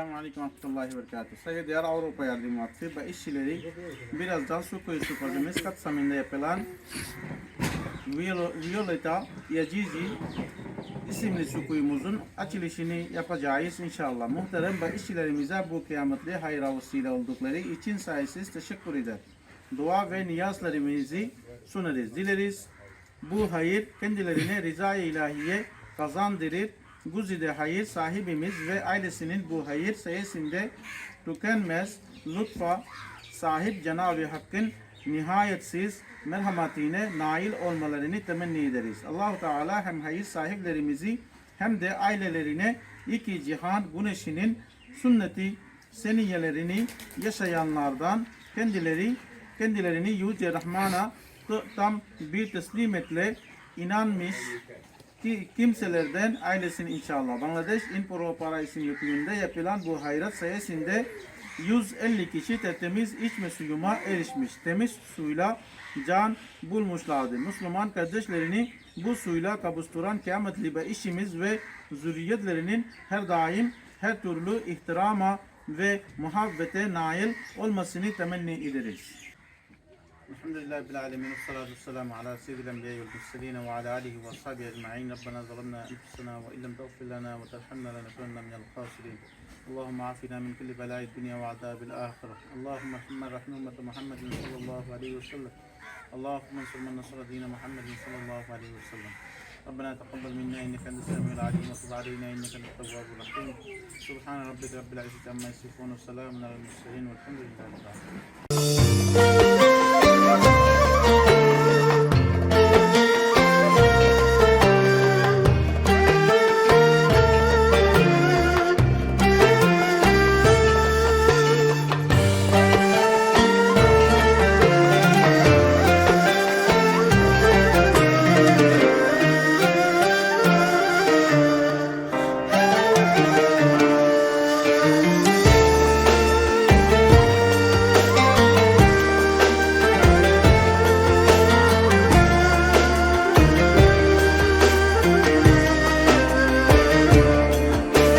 Aleyküm Rahmetullahi Berekatuhu. Saygıdeğer Avrupa Yardım Vakfı ve işçileri birazdan su kuyusu projemiz kapsamında yapılan Viol- Violeta Yacici isimli su kuyumuzun açılışını yapacağız inşallah. Muhterem ve işçilerimize bu kıyametli hayra vesile oldukları için sayısız teşekkür eder. Dua ve niyazlarımızı sunarız. Dileriz bu hayır kendilerine rıza-i ilahiye kazandırır. Güzide hayır sahibimiz ve ailesinin bu hayır sayesinde tükenmez lütfa sahip Cenab-ı Hakk'ın nihayetsiz merhametine nail olmalarını temenni ederiz. Allahu Teala hem hayır sahiplerimizi hem de ailelerine iki cihan güneşinin sünneti seniyelerini yaşayanlardan kendileri kendilerini Yüce Rahman'a tam bir teslimetle inanmış ki kimselerden ailesini inşallah. Bangladeş Info Para isim yapımında yapılan bu hayrat sayesinde 150 kişi tertemiz içme suyuma erişmiş. Temiz suyla can bulmuşlardı. Müslüman kardeşlerini bu suyla kavuşturan kıyametli ve işimiz ve zürriyetlerinin her daim her türlü ihtirama ve muhabbete nail olmasını temenni ederiz. الحمد لله رب العالمين والصلاة والسلام على سيد الأنبياء والمرسلين وعلى آله وأصحابه أجمعين. ربنا ظلمنا أنفسنا وإن لم تغفر لنا وترحمنا لنكونن من الخاسرين. اللهم عافنا من كل بلاء الدنيا وعذاب الآخرة. اللهم ارحم من رحم أمة محمد صلى الله عليه وسلم. اللهم انصر من نصر دين محمد صلى الله عليه وسلم. ربنا تقبل منا إنك أنت السميع العليم وتب علينا إنك أنت التواب الرحيم. سبحان ربك رب العزة عما يصفون وسلام على المرسلين والحمد لله رب العالمين.